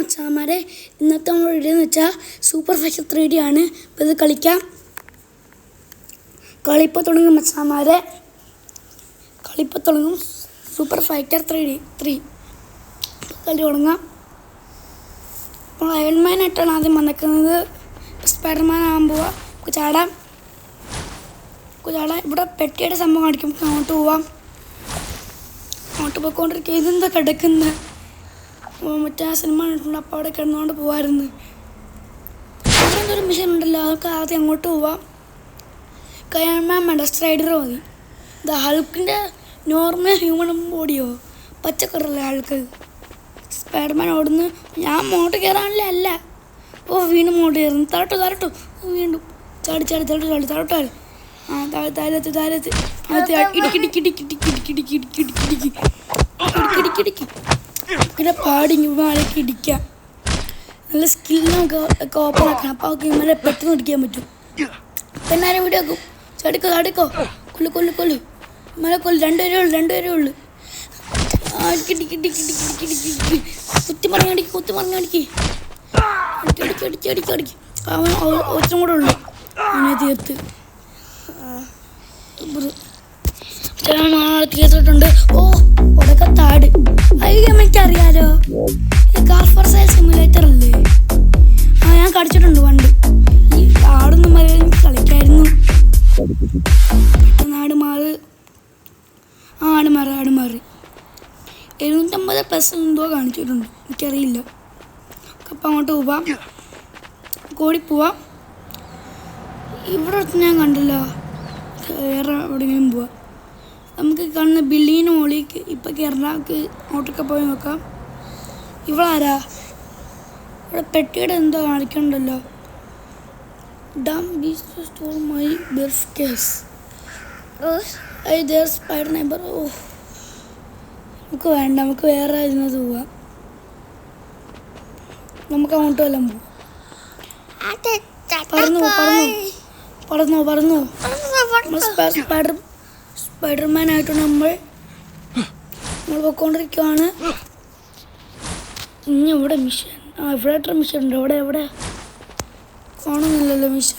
മച്ചാമാരെ ഇന്നത്തെ നമ്മൾ വീഡിയോ എന്ന് വെച്ചാൽ സൂപ്പർ ഫാഷൻ ത്രീ ഡി ആണ്. അപ്പോൾ ഇത് കളിക്കാം. കളിപ്പോൾ തുടങ്ങും മച്ചാമാരെ കളിപ്പോൾ തുടങ്ങും super fighter three D three കളി തുടങ്ങാം. അപ്പോൾ അയൺമാൻ ആയിട്ടാണ് ആദ്യം വന്നിക്കുന്നത് സ്പൈഡർമാൻ ആകുമ്പോൾ ചാടാം ചാടാം ഇവിടെ പെട്ടിയുടെ സംഭവം കാണിക്കും നമുക്ക് അങ്ങോട്ട് പോവാം. അങ്ങോട്ട് പോയിക്കൊണ്ടിരിക്കുക ഇതെന്താ കിടക്കുന്നത് മറ്റേ ആ സിനിമ കണ്ടിട്ടുണ്ട് അപ്പോൾ അവിടെ കിടന്നുകൊണ്ട് പോവായിരുന്നു അവിടെ എന്തൊരു മിഷൻ ഉണ്ടല്ലോ അതൊക്കെ ആദ്യം അങ്ങോട്ട് പോവാം കഴിയാൻ വേണ്ട സ്ട്രൈഡർ മതി ഇത് ഹൾക്കിന്റെ നോർമൽ ഹ്യൂമൻ ബോഡിയോ പച്ചക്കറല്ലേ ഹൾക്ക് സ്പൈഡർമാൻ ഓടുന്നു ഞാൻ മോട്ട് കയറാനില്ല അല്ല ഓ വീണ്ടും മോട്ട് കയറുന്നു തരട്ടു തരട്ടു വീണ്ടും ചാടി ചാടി തരട്ടു ചാടി തരട്ടാൽ ആ താഴെ താഴത്ത് താഴത്ത് അത് അങ്ങനെ പാടി ഇവന്മാരൊക്കെ ഇടിക്കാം. നല്ല സ്കിൽ ഒക്കെ ഓപ്പൺ ആക്കണം. അപ്പൊ അവർക്ക് ഇവന്മാരെ പെട്ടെന്ന് ഇടിക്കാൻ പറ്റും. അപ്പം എല്ലാവരും ഇവിടെ ആക്കും. ചടുക്കോ ചടുക്കോ. കൊല്ലു കൊല്ലു കൊല്ലു ഇവന്മാരെ കൊല്ലു രണ്ടുപേരേ ഉള്ളു രണ്ടുപേരേ ഉള്ളു. കുത്തി കുത്തി അടിക്ക്. അടിക്ക് അവൻ ഒത്തിരി കൂടെ ഉള്ളു. അവനെ തീർത്ത്. തീർത്തിട്ടുണ്ട് ഓ ഉടക്കത്താട് അയ്യം എനിക്കറിയാലോ. കാർ ഫോർ സെയിൽ സിമുലേറ്റർ അല്ലേ? ആ ഞാൻ കളിച്ചിട്ടുണ്ട് പണ്ട്. ഈ ആടൊന്നും മര്യാദ എനിക്ക് കളിക്കായിരുന്നു. നാട് മാറി. ആട് മാറി ആട് മാറി. എഴുന്നൂറ്റമ്പത് പ്ലസ് എന്തോ കാണിച്ചിട്ടുണ്ട്. എനിക്കറിയില്ല. അപ്പം അങ്ങോട്ട് പോവാം. കോടി പോവാം. ഇവിടെ ഞാൻ കണ്ടില്ല. വേറെ എവിടെയെങ്കിലും പോവാം. നമുക്ക് കാണുന്ന ബിൽഡിങ്ങിന് മുകളിലേക്ക് ഇപ്പം കേരളക്ക് അങ്ങോട്ടൊക്കെ പോയി നോക്കാം. ഇവളാരാ? ഇവിടെ പെട്ടിയുടെ എന്തോ കാണിക്കണ്ടല്ലോ. Dumb bees store my ബെർഫ് case I there spider neighbour oh നമുക്ക് വേണ്ട നമുക്ക് വേറെ ഇതിനകത്ത് പോവാം. നമുക്ക് അങ്ങോട്ട് വല്ലതും പോവാം. പറന്നു പറന്നു പറന്നു പറന്നു. സ്പൈഡർ സ്പൈഡർമാൻ ആയിട്ട് നമ്മൾ നമ്മൾ പോയിക്കൊണ്ടിരിക്കുവാണ് ഇനി ഇവിടെ മിഷൻ ആ ഇവിടെ മിഷൻ ഉണ്ട്? ഇവിടെ എവിടെ കാണുന്നില്ലല്ലോ മിഷൻ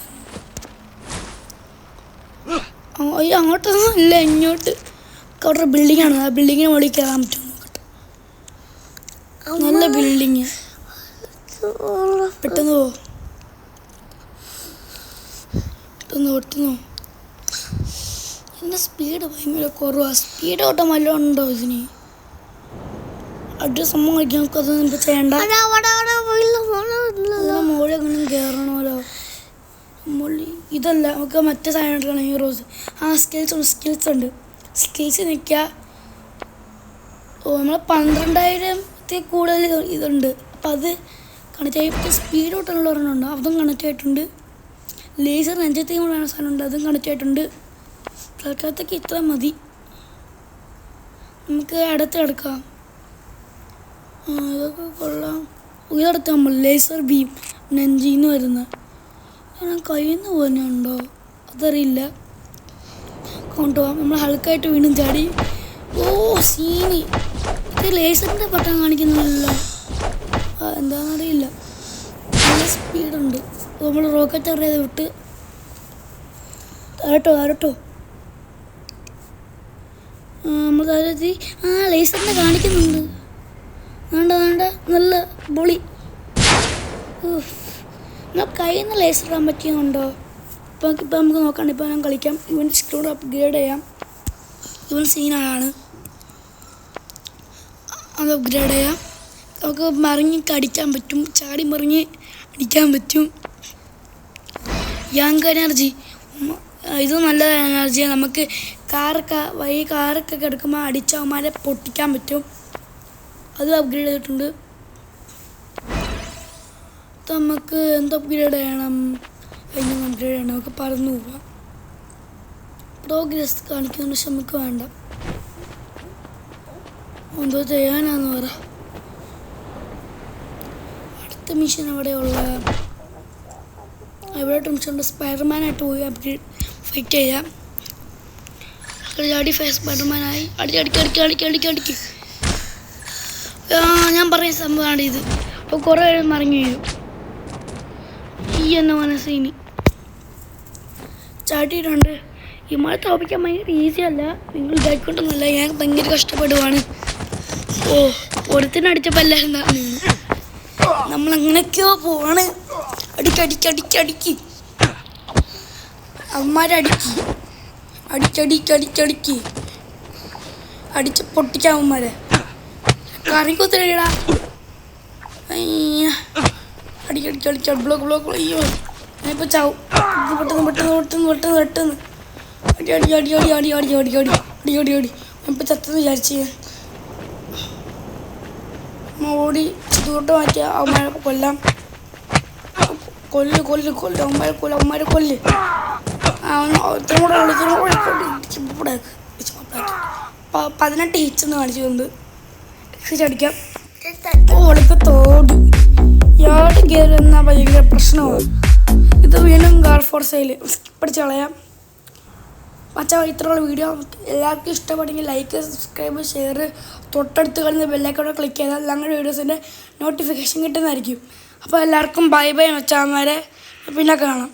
അയ്യോ അങ്ങോട്ടൊന്നും ഇല്ല ഇങ്ങോട്ട്. അവിടെ ബിൽഡിംഗ് ആണ്. ആ ബിൽഡിങ്ങിന് മുകളിൽ കയറാൻ പറ്റും നല്ല ബിൽഡിങ് പെട്ടെന്ന് പോ. പെട്ടെന്ന് പെട്ടെന്ന് പോ. എന്റെ സ്പീഡ് ഭയങ്കര കുറവാണ് സ്പീഡ് ഓട്ടം വല്ലതും ഉണ്ടോ ഇതിന്? അഡ്രസ് സംഭവം കഴിക്കാൻ നമുക്ക് അതൊന്നും ഇപ്പം ചെയ്യണ്ട. മുകളിൽ എങ്ങനെ കയറണമല്ലോ മുകളിൽ ഇതല്ല നമുക്ക് മറ്റേ സാധനം ഹീറോസ് ആ സ്കിൽസ് ഉണ്ട് സ്കിൽസ് ഉണ്ട്. സ്കിൽസ് നിൽക്കുക ഓ നമ്മൾ പന്ത്രണ്ടായിരത്തിൽ കൂടുതൽ ഇതുണ്ട്. അപ്പം അത് കണക്ട് ആയിട്ട് സ്പീഡ് ഓട്ടുള്ള ഒരെണ്ണമുണ്ട് അതും കണക്ട് ആയിട്ടുണ്ട്. ലേസർ നെഞ്ചത്തേക്കും സാധനം ഉണ്ട് അതും കണക്ട് ആയിട്ടുണ്ട്. തൽക്കാലത്തേക്ക് ഇത്ര മതി. നമുക്ക് അടുത്ത് കിടക്കാം. ആ, ഇതൊക്കെ കൊള്ളാം. ഉയർത്താൻ നമ്മൾ ലേസർ ബീം നെഞ്ചിന്ന് വരുന്ന. കാരണം കയ്യിൽ നിന്ന് അതറിയില്ല. കൊണ്ടുപോകാം നമ്മൾ ഹൾക്കായിട്ട് വീണ്ടും ചാടി. ഓ സീനി. ഇത് ലേസറിന്റെ പട്ടം കാണിക്കുന്നില്ലല്ലോ. എന്താണെന്ന് എന്താണെന്നറിയില്ല നല്ല സ്പീഡുണ്ട് നമ്മൾ റോക്കറ്റ് അറിയാതെ വിട്ട്. തരട്ടോ തരട്ടോ. തരത്തി ആ ലേസറിനെ കാണിക്കുന്നുണ്ട്. വേണ്ട വേണ്ട നല്ല പൊളി. എന്നാൽ കയ്യിൽ നിന്ന് ലേസർ ഇടാൻ പറ്റിയുണ്ടോ ഇപ്പം ഇപ്പം നമുക്ക് നോക്കാം ഇപ്പം ഞാൻ കളിക്കാം. ഇവൻ സ്ക്രൂഡ് അപ്ഗ്രേഡ് ചെയ്യാം. ഇവൻ സീനാണ് അത് അപ്ഗ്രേഡ് ചെയ്യാം. നമുക്ക് മറിഞ്ഞ് അടിക്കാൻ പറ്റും ചാടി മറിഞ്ഞ് അടിക്കാൻ പറ്റും. യങ് എനർജി ഇത് നല്ല എനർജിയാണ് നമുക്ക് കാറൊക്കെ വഴി കാറൊക്കെ കിടക്കുമ്പോൾ അടിച്ചവന്മാരെ പൊട്ടിക്കാൻ പറ്റും. അത് അപ്ഗ്രേഡ് ചെയ്തിട്ടുണ്ട്. നമുക്ക് എന്ത് അപ്ഗ്രേഡ് ചെയ്യണം? അതിന് അപ്ഗ്രേഡ് ചെയ്യണം? നമുക്ക് പറന്നു പോവാം. പ്രോഗ്രസ് കാണിക്കുന്ന പക്ഷെ നമുക്ക് വേണ്ട. എന്തോ ചെയ്യാനാന്ന് പറ. അടുത്ത മിഷൻ എവിടെയുള്ള എവിടെ മിഷൻ സ്പൈഡർമാനായിട്ട് പോയി അപ്ഗ്രേഡ് ഫൈറ്റ് ചെയ്യാം. ചാടി ഫേസ് ബട്ടർമാനായി അടിക്ക് അടിക്ക് അടിക്ക് അടിക്ക് അടിക്ക്. ആ ഞാൻ പറഞ്ഞ സംഭവമാണ് ഇത്. അപ്പോൾ കുറേ പേരും മറിഞ്ഞു വീഴും. ഈ എന്ന മനസ്സിന് ചാട്ടിയിട്ടുണ്ട് ഈ മഴ തോപ്പിക്കാൻ ഭയങ്കര ഈസി അല്ല. നിങ്ങൾ ഇതായിക്കൊണ്ടൊന്നുമല്ല ഞാൻ ഭയങ്കര കഷ്ടപ്പെടുവാണ്. ഓ ഒരുത്തിനടിച്ചപ്പോൾ എല്ലാവരും നടന്നു നമ്മൾ നമ്മളെങ്ങനെയൊക്കെയോ പോവാണ്. അടിക്കടിക്കടിക്കടിക്ക് അമ്മമാരടിക്ക് അടിക്കടിക്കടിക്കടിക്ക് അടിച്ച് പൊട്ടിച്ച അമ്മമാരെ കറി കുത്തിരടാ അയ്യ അടിക്കടിക്കടിക്ക ബ്ലോക്ക് ബ്ലോക്ക് അയ്യോ ഞാനിപ്പോൾ ചാവും പെട്ടെന്ന് പെട്ടെന്ന് പെട്ടെന്ന് പെട്ടെന്ന് പെട്ടെന്ന് അടി അടി അടി അടി അടി അടി അടി അടി അടി അടി അടി ചത്തെന്ന് ഓടി ദൂരോട്ട് മാറ്റിയ കൊല്ലാം കൊല്ല് കൊല്ല് കൊല്ല് കൊല്ല് കൊല്ല് ഇത്രയും കൂടെ ഉള്ളു പതിനെട്ട് കൂടെ എന്ന് കാണിച്ചു കൊണ്ട് കാണിച്ചിട്ടുണ്ട് അടിക്കാം. ഓളിക്ക് തോട്. യാട് കയറുന്ന ഭയങ്കര പ്രശ്നമാണ്. ഇത് വീണ്ടും ഗാൾ ഫോർ സൈൽ പഠിച്ച് കളയാം. മച്ചാ ഇത്രയുള്ള വീഡിയോ എല്ലാവർക്കും ഇഷ്ടപ്പെട്ടെങ്കിൽ ലൈക്ക് സബ്സ്ക്രൈബ് ഷെയർ തൊട്ടടുത്ത് കളിന്ന് ബെല്ലൈക്കോടെ ക്ലിക്ക് ചെയ്താൽ ഞങ്ങളുടെ വീഡിയോസിന്റെ നോട്ടിഫിക്കേഷൻ കിട്ടുന്നതായിരിക്കും. അപ്പോൾ എല്ലാവർക്കും ബൈ ബൈ മച്ചാമാരെ. പിന്നെ കാണാം.